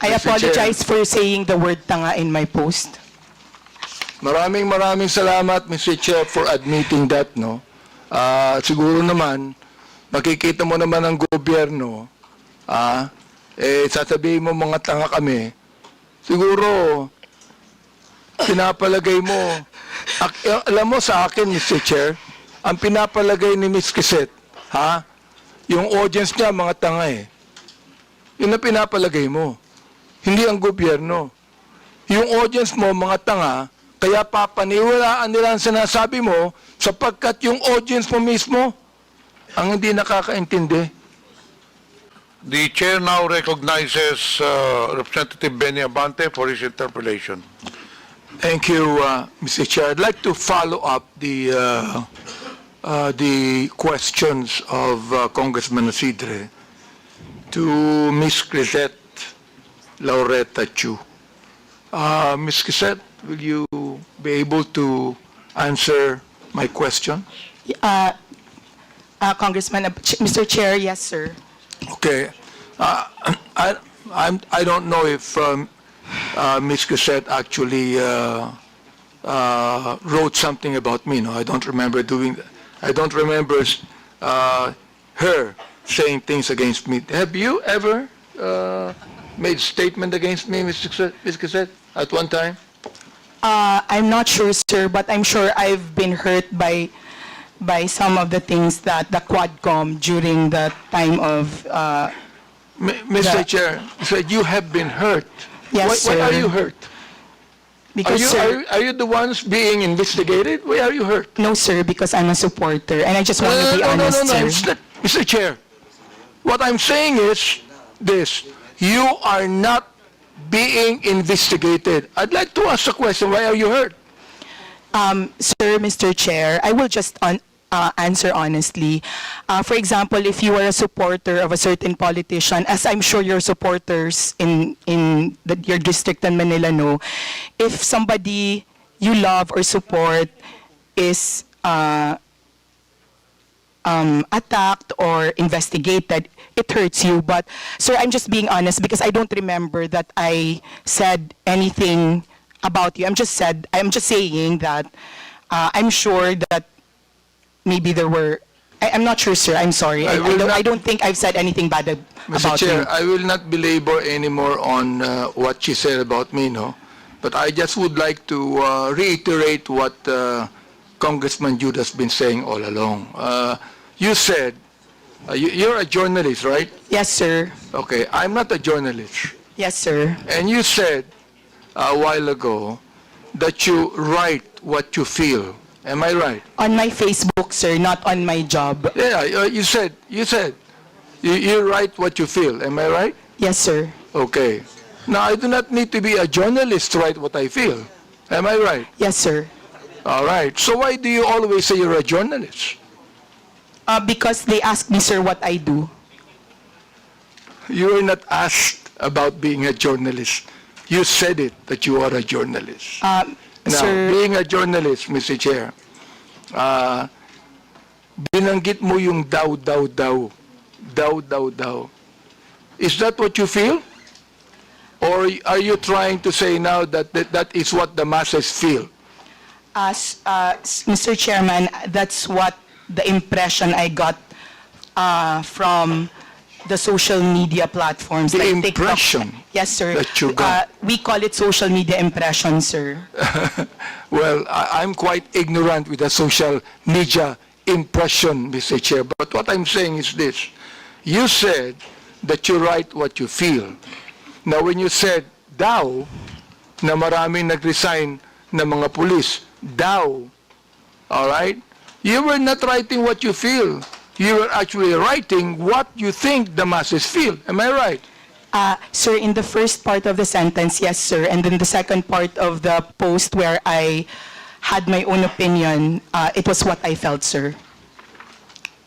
I Mr. Apologize for saying the word tanga in my post. Maraming maraming salamat, Mr. Chair, for admitting that, no? Ah, siguro naman, makikita mo naman ang gobyerno, ah, eh, sasabihin mo mga tanga kami, siguro, pinapalagay mo, ak- eh, alam mo sa akin, Mr. Chair, ang pinapalagay ni Ms. Kiset, ha? Yung audience niya, mga tanga eh. Yun ang pinapalagay mo. Hindi ang gobyerno yung audience mo, mga tanga, kaya papaniwalaan nila ang sinasabi mo sapagkat yung audience mo mismo ang hindi nakakaintindi. The chair now recognizes uh, Representative Benny Abante for his interpellation. Thank you, uh, Mr. Chair. I'd like to follow up the, uh, uh, the questions of uh, Congressman Isidre to Ms. Crisette Laureta Chu. Uh, Ms. Crisette, will you be able to answer my question? Uh, uh, Congressman, Ab- Ch- Mr. Chair, yes, sir. Okay. Uh, I, I'm, I don't know if um, uh, Ms. Cassette actually uh, uh, wrote something about me. No, I don't remember doing that. I don't remember uh, her saying things against me. Have you ever uh, made statement against me, Ms. Cassette, Ms. Cassette, at one time? Uh, I'm not sure, sir, but I'm sure I've been hurt by by some of the things that the Quadcom during the time of uh, M- Mr. Yeah. Chair, said you have been hurt. Yes, why, why are sir. you hurt? Are because you, sir, are, you- are you the ones being investigated? Why are you hurt? no, sir, because I'm a supporter, and I just want to be no, honest, no, no, no, sir. Mr. Mr. Chair, what I'm saying is this, you are not being investigated. I'd like to ask a question, why are you hurt? Um, Sir, Mr. Chair, I will just on, uh, answer honestly. Uh, for example, if you are a supporter of a certain politician, as I'm sure your supporters in, in the, your district in Manila know, if somebody you love or support is uh, um, attacked or investigated, it hurts you. But, sir, I'm just being honest because I don't remember that I said anything about you. I'm just said, I'm just saying that uh, I'm sure that maybe there were. I, I'm not sure, sir. I'm sorry. I I, I, will don't, not- I don't think I've said anything bad ab- Mr. about Chair, you. I will not belabor anymore on uh, what she said about me, no? But I just would like to uh, reiterate what uh, Congressman Jude has been saying all along. Uh, you said, uh, you, you're a journalist, right? Yes, sir. Okay, I'm not a journalist. Yes, sir. And you said a while ago that you write what you feel. Am I right? On my Facebook, sir, not on my job. Yeah, uh, you said, you said, you, you write what you feel. Am I right? Yes, sir. Okay. Now, I do not need to be a journalist to write what I feel. Am I right? Yes, sir. All right. So why do you always say you're a journalist? Uh, because they asked me, sir, what I do. You were not asked about being a journalist. You said it that you are a journalist. Um, Now, sir, being a journalist, Mr. Chair, ah, binanggit mo yung daw, daw, daw. Daw, daw, daw. Is that what you feel? Or are you trying to say now that that, that is what the masses feel? As, uh, Mr. Chairman, that's what the impression I got uh, from the social media platforms. The like TikTok. impression Yes, sir. that you got. Uh, We call it social media impression, sir. Well, I, I'm quite ignorant with the social media impression, Mr. Chair. But what I'm saying is this. You said that you write what you feel. Now, when you said daw, na maraming nag-resign na mga pulis, daw, all right? You were not writing what you feel. You were actually writing what you think the masses feel. Am I right? Uh, Sir, in the first part of the sentence, yes, sir. And then the second part of the post where I had my own opinion, uh, it was what I felt, sir.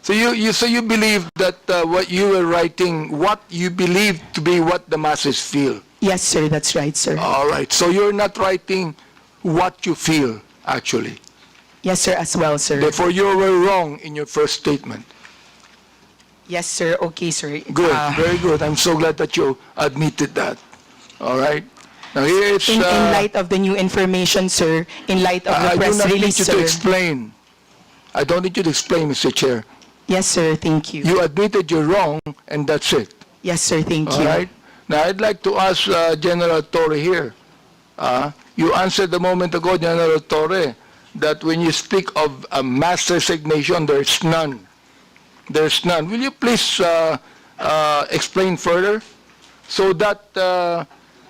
So you, you, so you believe that uh, what you were writing, what you believe to be what the masses feel. Yes, sir, that's right, sir. All right. So you're not writing what you feel, actually. Yes, sir, as well, sir. Therefore, you were wrong in your first statement. Yes, sir. Okay, sir. Good. Uh, Very good. I'm so glad that you admitted that. All right? Now here it's, In, in uh, light of the new information, sir, in light of the I do press not need release, you to sir. explain. I don't need you to explain, Mr. Chair. Yes, sir, thank you. You admitted you're wrong, and that's it. Yes, sir, thank All you. right? Now, I'd like to ask uh, General Torre here. Uh, You answered a moment ago, General Torre, that when you speak of a mass resignation, there's none. There's none. Will you please uh, uh, explain further? So that uh,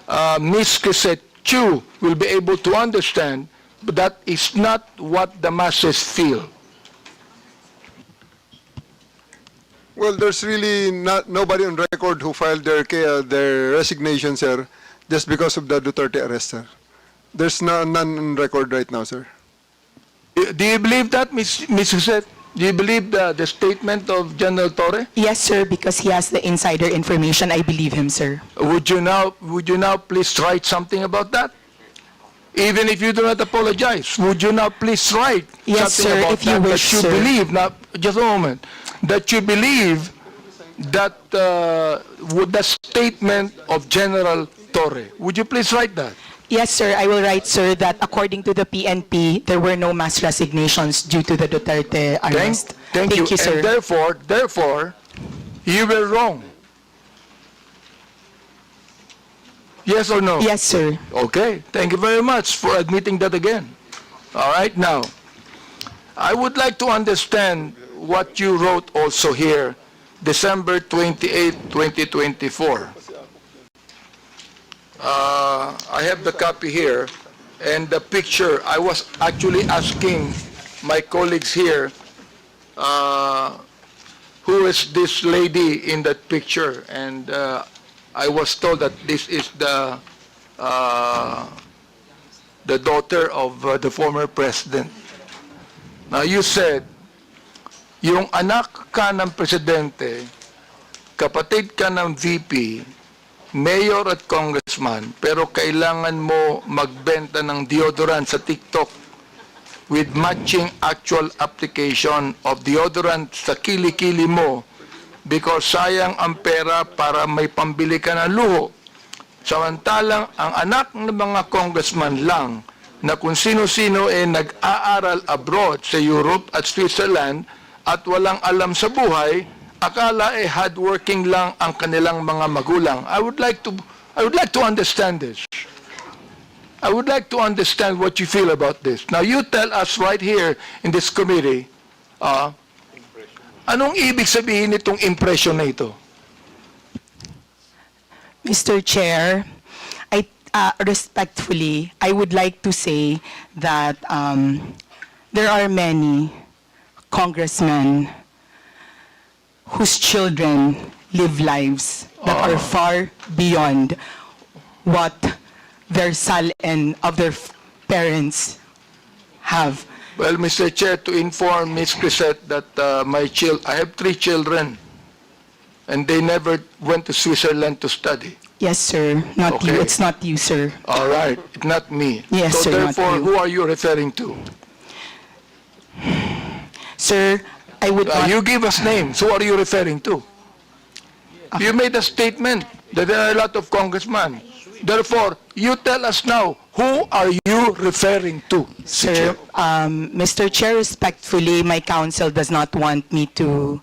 uh, Ms. Crisette Chu will be able to understand that is not what the masses feel. Well, there's really not nobody on record who filed their ca- their resignation, sir, just because of the Duterte arrest, sir. There's no, none on record right now, sir. Do you believe that, Ms. Ms. Crisette? Do you believe the, the statement of General Torre? Yes, sir, because he has the insider information. I believe him, sir. Would you now, would you now please write something about that? Even if you do not apologize, would you now please write Yes, something sir, about if you that, wish, that you sir. believe, now, just a moment, that you believe that uh, with the statement of General Torre? Would you please write that? Yes, sir, I will write, sir, that according to the PNP, there were no mass resignations due to the Duterte Thank, arrest. thank you. sir. And therefore, therefore, you were wrong. Yes or no? Yes, sir. Okay, thank you very much for admitting that again. All right, now, I would like to understand what you wrote also here, December 28, 2024. Uh, I have the copy here, and the picture, I was actually asking my colleagues here, uh, who is this lady in that picture? And uh, I was told that this is the uh, the daughter of uh, the former president. Now, you said, yung anak ka ng presidente, kapatid ka ng VP, mayor at congressman, pero kailangan mo magbenta ng deodorant sa TikTok with matching actual application of deodorant sa kilikili mo because sayang ang pera para may pambili ka ng luho. Samantalang ang anak ng mga congressman lang na kung sino-sino ay nag-aaral abroad sa Europe at Switzerland at walang alam sa buhay, akala ay hardworking lang ang kanilang mga magulang. I would like to I would like to understand this. I would like to understand what you feel about this. Now, you tell us right here in this committee, uh, anong ibig sabihin nitong impression na ito? Mr. Chair, I uh, respectfully, I would like to say that um, there are many congressmen whose children live lives that are far beyond what their sal and of their f- parents have. Well, Mr. Chair, to inform Ms. Crisette that uh, my chil, I have three children, and they never went to Switzerland to study. Yes, sir. Not you. Okay. It's not you, sir. All right, not me. Yes, so sir, not therefore, you. who are you referring to? Sir, I would Uh, not... you give us names. Who are you referring to? You made a statement that there are a lot of congressmen. Therefore, you tell us now, who are you referring to? Sir, um, Mr. Chair, respectfully, my counsel does not want me to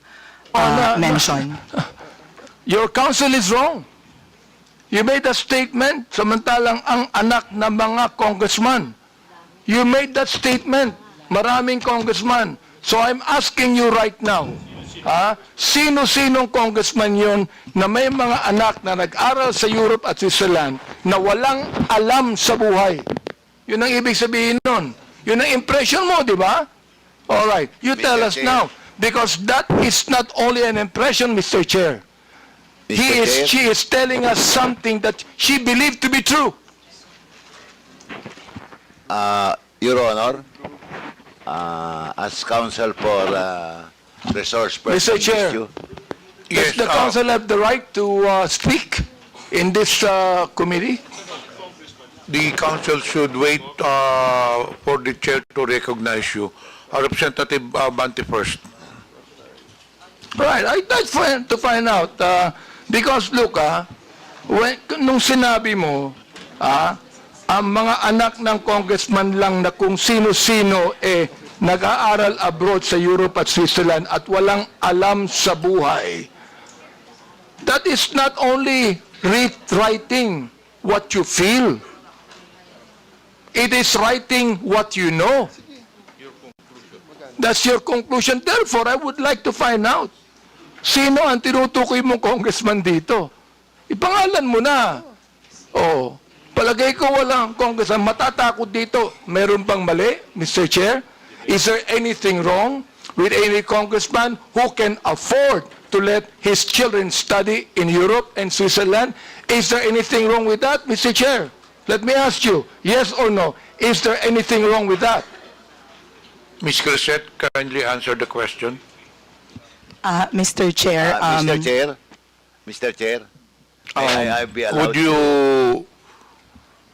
uh, no, no. mention. Your counsel is wrong. You made a statement, samantalang ang anak ng mga congressman. You made that statement, maraming congressman. So I'm asking you right now, ha, sino-sinong congressman yon na may mga anak na nag-aral sa Europe at Switzerland na walang alam sa buhay? Yun ang ibig sabihin nun. Yun ang impression mo, di ba? All right, you tell us Chair. now. Because that is not only an impression, Mr. Chair. He Mr. is, Chair, she is telling us something that she believed to be true. uh, Your Honor, uh, as counsel for uh, resource person Mr. Chair. issue, Does Yes, the uh, council have the right to uh, speak in this uh, committee? The council should wait uh, for the chair to recognize you. Uh, Representative uh, Bante first. Right, I'd like find- to find out, uh, because look, ah, when, nung sinabi mo, ah, ang mga anak ng congressman lang na kung sino-sino eh nag-aaral abroad sa Europe at Switzerland at walang alam sa buhay. That is not only rewriting what you feel. It is writing what you know. That's your conclusion. Therefore, I would like to find out. Sino ang tinutukoy mong congressman dito? Ipangalan mo na. Oh, palagay ko walang congressman. Matatakot dito. Meron bang mali, Mr. Chair? Is there anything wrong with any congressman who can afford to let his children study in Europe and Switzerland? Is there anything wrong with that, Mr. Chair? Let me ask you, yes or no, is there anything wrong with that? Ms. Crisette, kindly answer the question. Uh, Mr. Chair, Uh, Mr. um, Chair, Mr. Chair, may I, I be allowed? Would you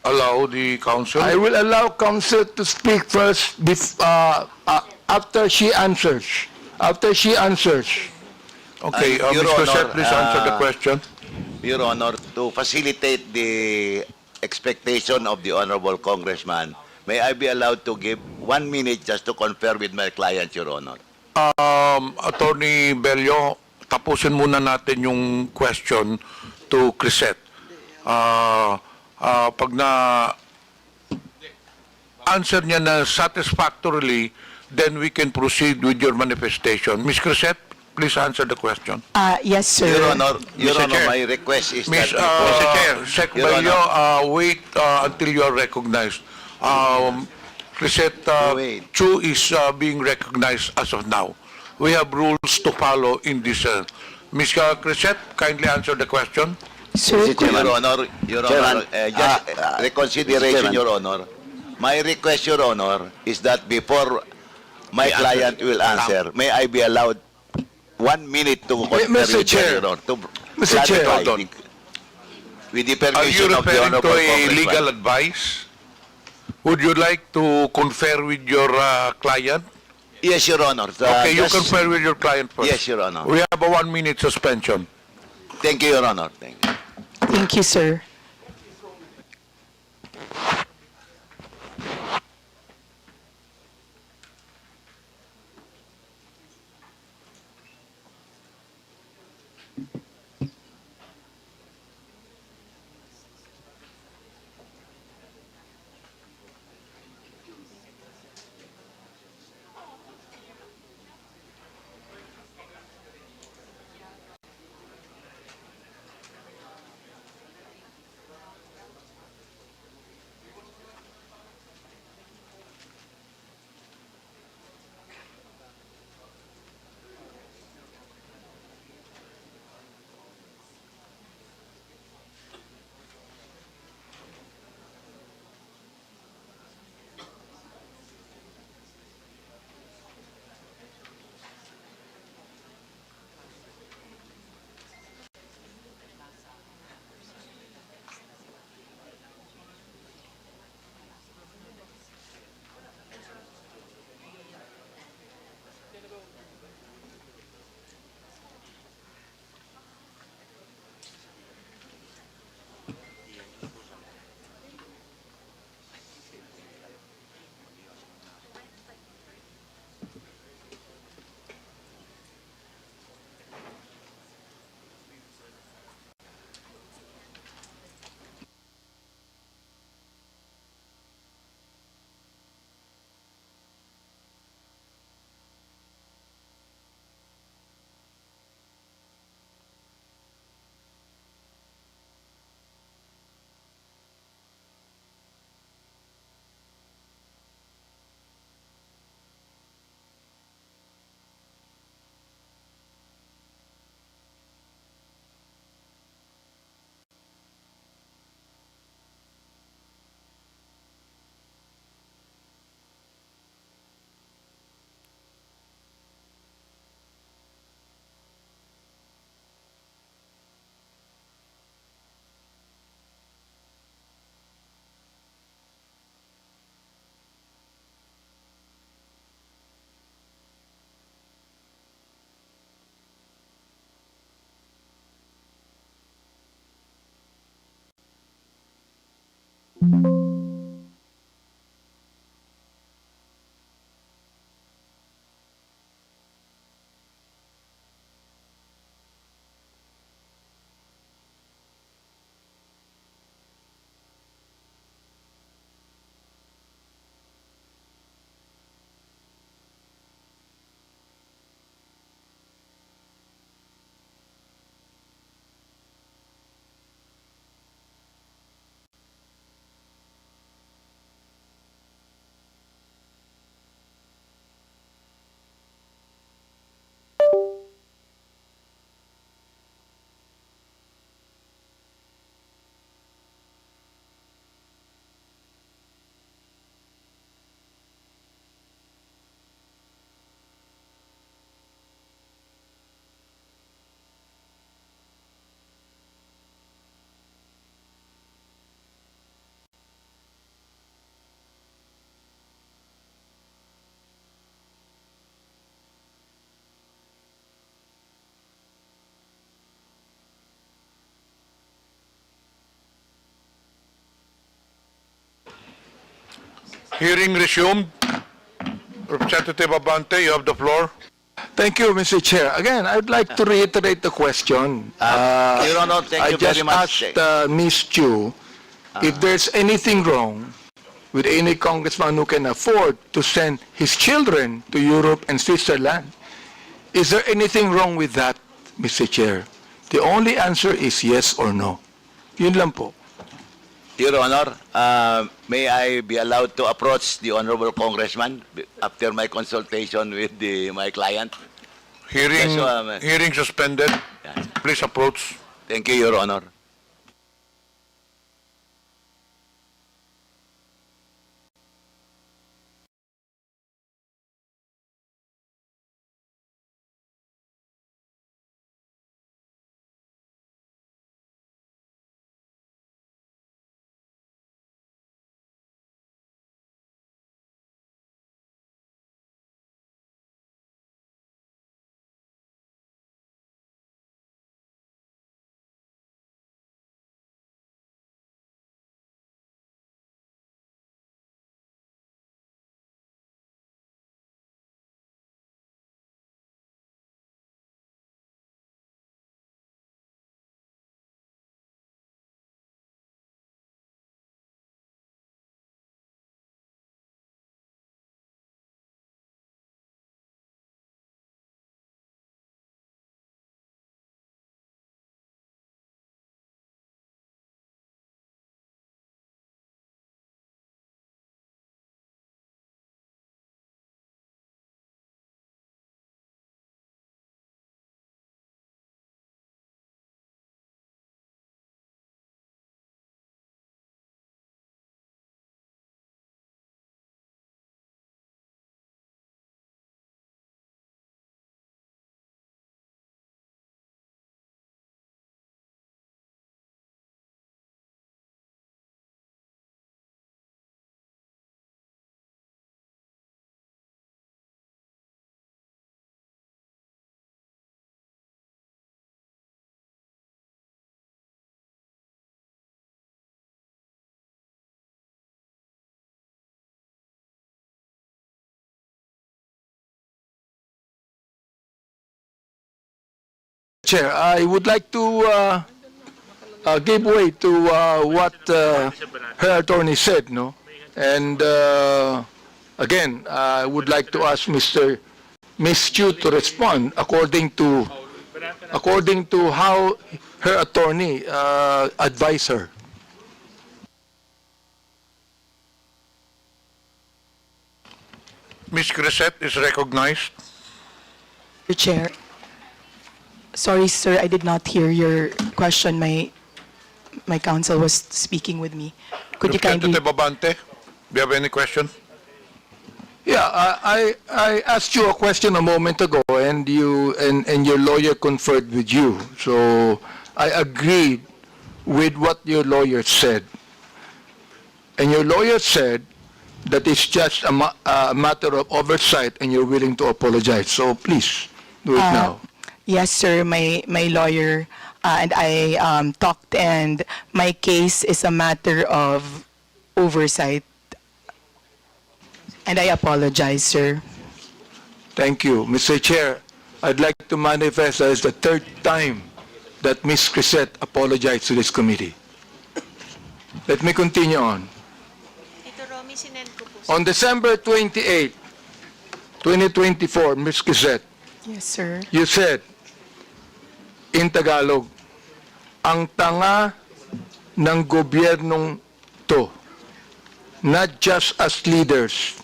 allow the council? I will allow counsel to speak first bef- uh, uh, after she answers. After she answers. Okay, Uh, uh, Your. Crisette, Honor, please answer the uh, question. Your Honor, to facilitate the expectation of the Honorable Congressman, may I be allowed to give one minute just to confer with my client, Your Honor? Um, Attorney Bello, tapusin muna natin yung question to Crisette. Ah, ah, pag na answer niya na satisfactorily, then we can proceed with your manifestation. Ms. Crisette, please answer the question. uh, yes, sir. Your Honor, Your Mr. Honor, Chair. my request is Ms. that... Uh, Mr. Chair, Sec Your uh, wait uh, until you are recognized. Um, Crisette uh, Wait. Chu is uh, being recognized as of now. We have rules to follow in this. Uh, Ms. Crisette, kindly answer the question. Sir, Your Honor, Your Honor, uh, just ah, ah, reconsideration, Chairman. Your Honor. My request, Your Honor, is that before my client will answer, may I be allowed one minute to Wait, Mr. with Chair. Your Honor, to Mr. Chair. clarify Hold on. With the Are permission you of the referring Honorable to a Congressman. legal advice? Would you like to confer with your uh, client? Yes, Your Honor. Uh, Okay, you just- confer with your client first. Yes, Your Honor. We have a one-minute suspension. Thank you, Your Honor. Thank you. Thank you, sir. thank you Hearing resumed. Representative Abante, you have the floor. Thank you, Mr. Chair. Again, I'd like to reiterate the question. Uh, Your Honor, thank you very much. I just asked uh, Ms. Chu if there's anything wrong with any congressman who can afford to send his children to Europe and Switzerland. Is there anything wrong with that, Mr. Chair? The only answer is yes or no. Yun lang po. Your Honor, uh, may I be allowed to approach the Honorable Congressman after my consultation with the, my client? Hearing, Yes, um, hearing suspended. Yes. Please approach. Thank you, Your Honor. Chair, I would like to uh, uh, give way to uh, what uh, her attorney said, no? And uh, again, I would like to ask Mr. Ms. Chu to respond according to according to how her attorney uh, advised her. Ms. Crisette is recognized. Mr. Chair. Sorry, sir, I did not hear your question. My, my counsel was speaking with me. Could you kindly? Representative Abante, do you have any question? Yeah, I, I I asked you a question a moment ago, and you and, and your lawyer conferred with you. So I agreed with what your lawyer said. And your lawyer said that it's just a, ma- a matter of oversight, and you're willing to apologize. So please do it Uh, now. Yes, sir, my, my lawyer uh, and I um, talked and my case is a matter of oversight. And I apologize, sir. Thank you. Mr. Chair, I'd like to manifest that it's the third time that Ms. Crisette apologized to this committee. Let me continue on. Ito, Romy, sinend ko po. On December 28, 2024, Ms. Crisette, Yes, sir. you said in Tagalog, ang tanga ng gobyernong to, not just as leaders,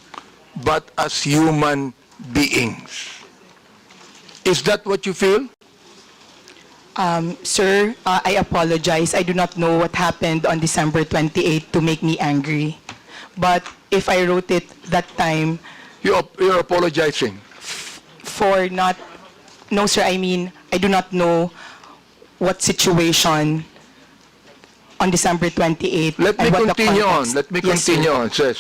but as human beings. Is that what you feel? Um, sir, uh, I apologize. I do not know what happened on December 28 to make me angry. But if I wrote it that time You, ap- you're apologizing. for not, no, sir, I mean, I do not know what situation on December 28. Let me and what the continue on. context. Let me Yes, sir. continue on. Says,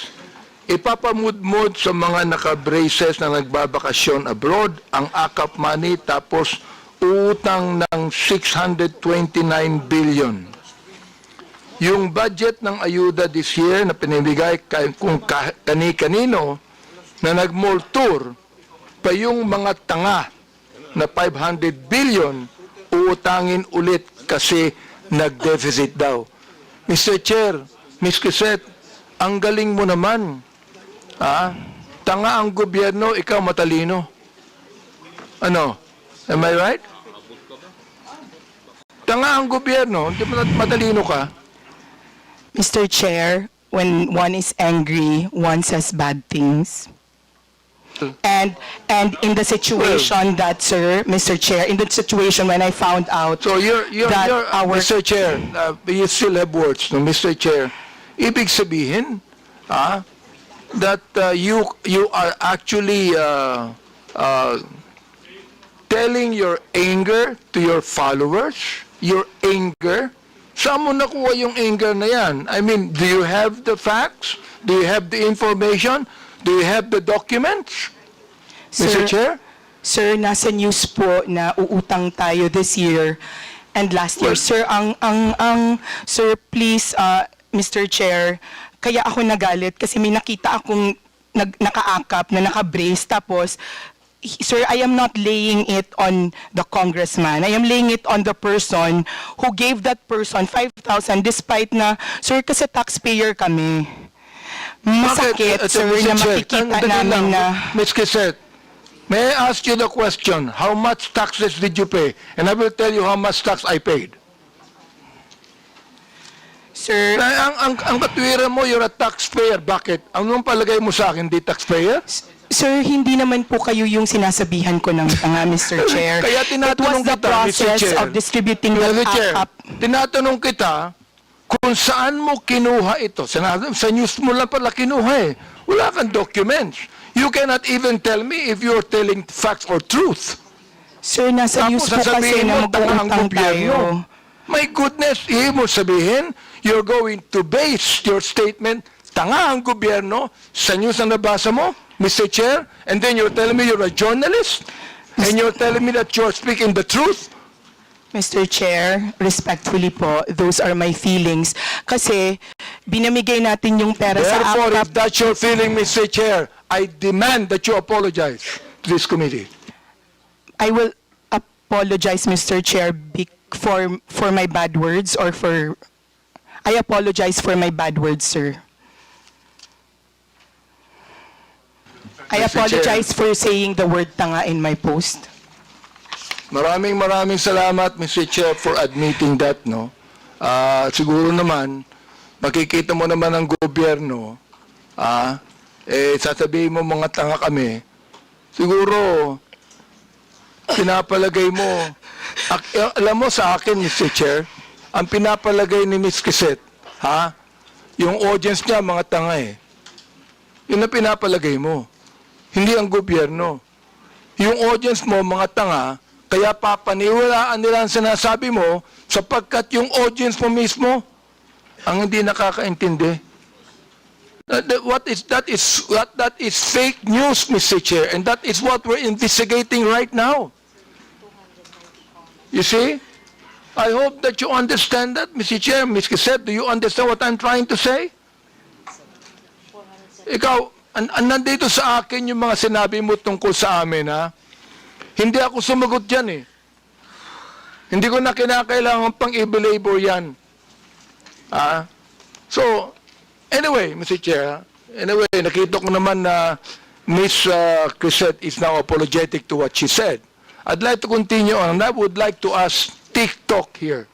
ipapamudmud sa mga naka-braces na nagbabakasyon abroad ang AKAP money tapos utang ng 629 billion. Yung budget ng ayuda this year na pinibigay kay kung ka- kani-kanino na nag-mall tour pa yung mga tanga na 500 billion uutangin ulit kasi nag-deficit daw. Mr. Chair, Ms. Crisette, ang galing mo naman. Ha? Tanga ang gobyerno, ikaw matalino. Ano? Am I right? Tanga ang gobyerno, hindi matalino ka. Mr. Chair, when one is angry, one says bad things. And and in the situation that, sir, Mr. Chair, in the situation when I found out So you're, you're, that you're our Mr. Chair, uh, you still have words, no, Mr. Chair. Ibig sabihin, ah, that uh, you you are actually uh, uh, telling your anger to your followers, your anger. Saan mo nakuha yung anger na yan? I mean, do you have the facts? Do you have the information? Do you have the documents? Mr. Sir, Chair? Sir, nasa news po na uutang tayo this year and last year. Well- sir, ang, ang, ang, sir, please, uh, Mr. Chair, kaya ako nagalit kasi may nakita akong nag, nakaakap na nakabrace tapos Sir, I am not laying it on the congressman. I am laying it on the person who gave that person 5,000 despite na, sir, kasi taxpayer kami. Masakit, Bakit, sir, na makikita namin na... Ms. Quisette, may I ask you the question, how much taxes did you pay? And I will tell you how much tax I paid. Sir, Ang, ang, ang katwiran mo, you're a taxpayer. Bakit? Anong palagay mo sa akin, di taxpayer? Sir, hindi naman po kayo yung sinasabihan ko ng tanga, Mr. Chair. Kaya tinatanong It was the kita, Mr. process Chair. of distributing the Mr. Chair, tinatanong kita kung saan mo kinuha ito. Sa, sa news mo lang pala kinuha eh. Wala kang documents. You cannot even tell me if you're telling facts or truth. Sir, nasa Tapos news po kasi sasabihin na mo, tanga ang mag-uutang gobyerno. My goodness, ibig mo sabihin, you're going to base your statement, tanga ang gobyerno, sa news na nabasa mo, Mr. Chair, and then you're telling me you're a journalist, and you're telling me that you're speaking the truth? Mr. Chair, respectfully po, those are my feelings. Kasi binamigay natin yung pera sa Therefore, if AKAP. that's your feeling, Mr. Chair, I demand that you apologize to this committee. I will apologize, Mr. Chair, bec- for, for my bad words or for... I apologize for my bad words, sir. I Mr. Chair. apologize for saying the word tanga in my post. Maraming maraming salamat, Mr. Chair, for admitting that, no? Ah, siguro naman, makikita mo naman ang gobyerno, ah, eh, sasabihin mo mga tanga kami, siguro, pinapalagay mo, ak- eh, alam mo sa akin, Mr. Chair, ang pinapalagay ni Ms. Quisette, ha? Yung audience niya, mga tanga eh. Yun ang pinapalagay mo. Hindi ang gobyerno yung audience mo, mga tanga, kaya papaniwalaan nila ang sinasabi mo sapagkat yung audience mo mismo ang hindi nakakaintindi. That- what is that is what that is fake news, Mr. Chair, and that is what we're investigating right now. You see? I hope that you understand that, Mr. Chair, Ms. Quisette, do you understand what I'm trying to say? ikaw, an, an nandito sa akin yung mga sinabi mo tungkol sa amin, ha? Hindi ako sumagot yan, eh. Hindi ko na kinakailangan pang i-belabor yan. Ah? So, anyway, Mr. Chair, anyway, nakita ko naman na Ms. Uh, Crisette is now apologetic to what she said. I'd like to continue on, and I would like to ask TikTok here.